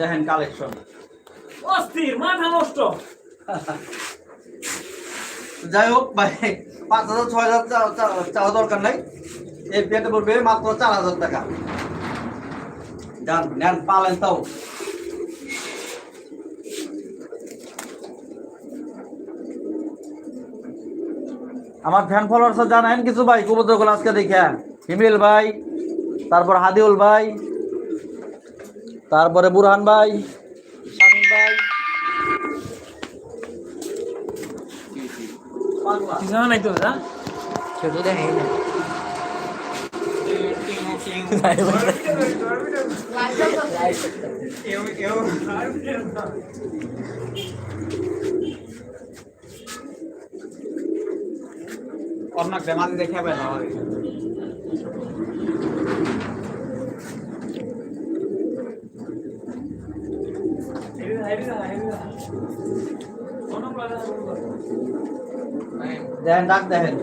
দেখেন কালেকশন অস্থির মাথা নষ্ট। যাই হোক ভাই পাঁচ হাজার ছয় হাজার চাওয়া দরকার নাই। এই পেটে পড়বে মাত্র চার হাজার টাকা। যান নেন পালেন তাও। আমার ফ্যান ফলোয়ার্স জানেন কিছু ভাই কবুতরগুলো আজকে দেখে হিমেল ভাই তারপর হাদিউল ভাই তারপরে বুরহান ভাই শামিম ভাই। অন্য দেখে পাবে না দেখেন ডাক দেখেন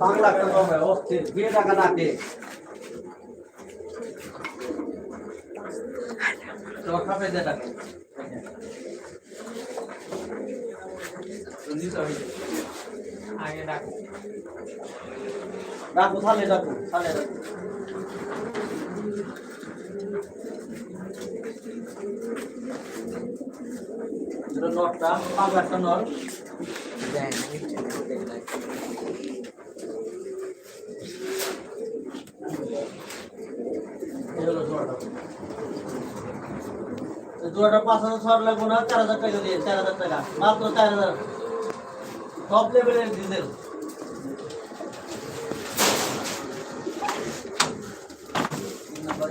বাংলা কেন হবে? অস্থির। বিয়ে টাকা ডাকে রক্ষা পেতে ডাকে আগে ডাক ডাকো থালে ডাকো থালে ডাকো নটটা পাঁচ একটা নট। জোড়াটা পাঁচ হাজার ছয় লাগবো না চার হাজার টাকা দিয়ে চার হাজার টাকা। মাত্র চার হাজার। টপ লেভেলের ডিজেল নাম্বার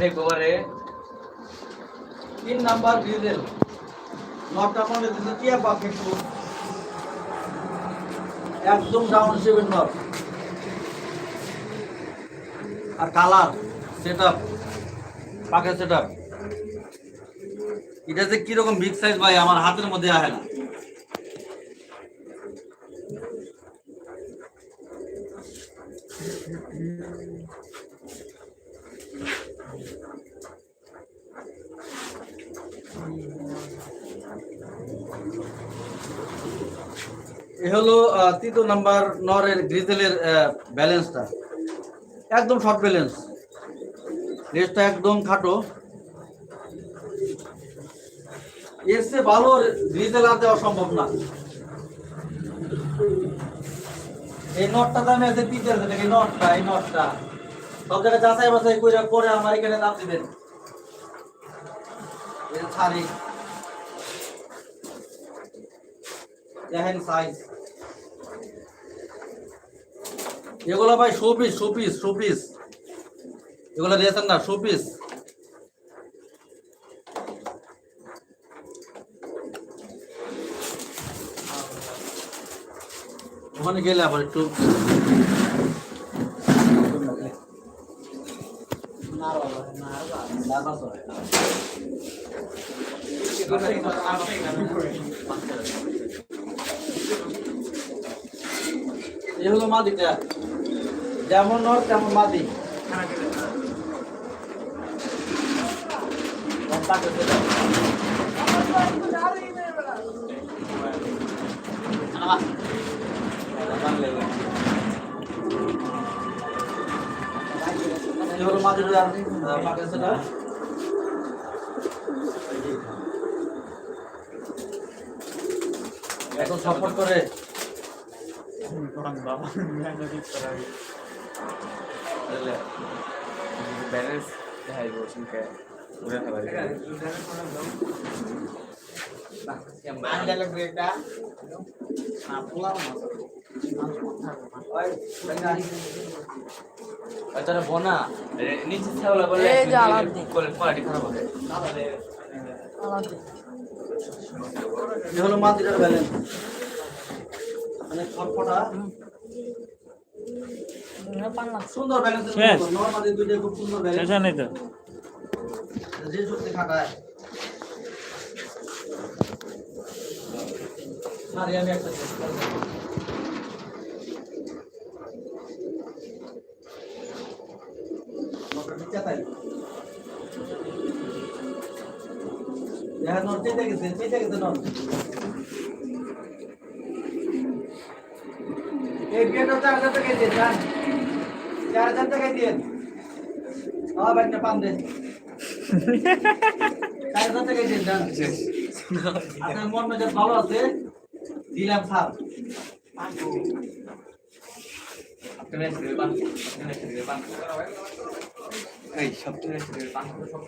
দেখব তিন নাম্বার ডিজেল নটটা পনেরো দিতে টিয়া পাক একটু একদম ডাউন সেভেন নট আর কালার সেট আপ পাকের সেট আপ এটা যে কীরকম বিগ সাইজ ভাই, আমার হাতের মধ্যে আহে না। এ হলো তৃতীয় নাম্বার নরের গ্রিজেলের ব্যালেন্সটা একদম শর্ট ব্যালেন্স রেসটা একদম খাটো। চেয়ে ভালো গ্রিজেল আর দেওয়া সম্ভব না। এই নটটা দামে আছে হাজার টাকা এই নটটা? এই নটটা। সব জায়গায় যাচাই বাছাই করে পরে আমার এখানে দাম দিবেন। ছাড়ি দেখেন সাইজ এগুলো ভাই শোপিস শোপিস শোপিস। এগুলো দিয়েছেন না, শোপিস। ওখানে গেলে আবার একটু এই হলো মাদিটা। যেমন নর তেমন মাদি। এই হলো মাদিটা পাকিস্তান এত সাপোর্ট করে ব্যালেন্স দেখাইব শুনকে ঘুরে খাবার বেঙ্গা তারা বনা। নিচে ছাগলা বলে। কোয়ালিটি খারাপ হবে। হলো মাদিটার ব্যালেন্স মানে খটখটা সুন্দর ব্যালেন্স। নর্মালি দুইটা খুব সুন্দর ব্যালেন্স শেষ নেই তো? যে শক্তি খাটায়। আরে আমি একটা শেষ করব। মোটর নিচে তাই। দেখা নর চেতে গেছে, চেতে গেছে নর। এই বিয়েটা চার হাজার টাকায় দিয়ে যান চার হাজার টাকায় দিয়ে আমার বাড়িটা পান দে চার হাজার টাকায় দিয়ে যান আপনার মন মেজাজ ভালো আছে দিলাম স্যার আপনারা সিরিয়াল পান আপনারা সিরিয়াল পান এই সব সিরিয়াল পান সব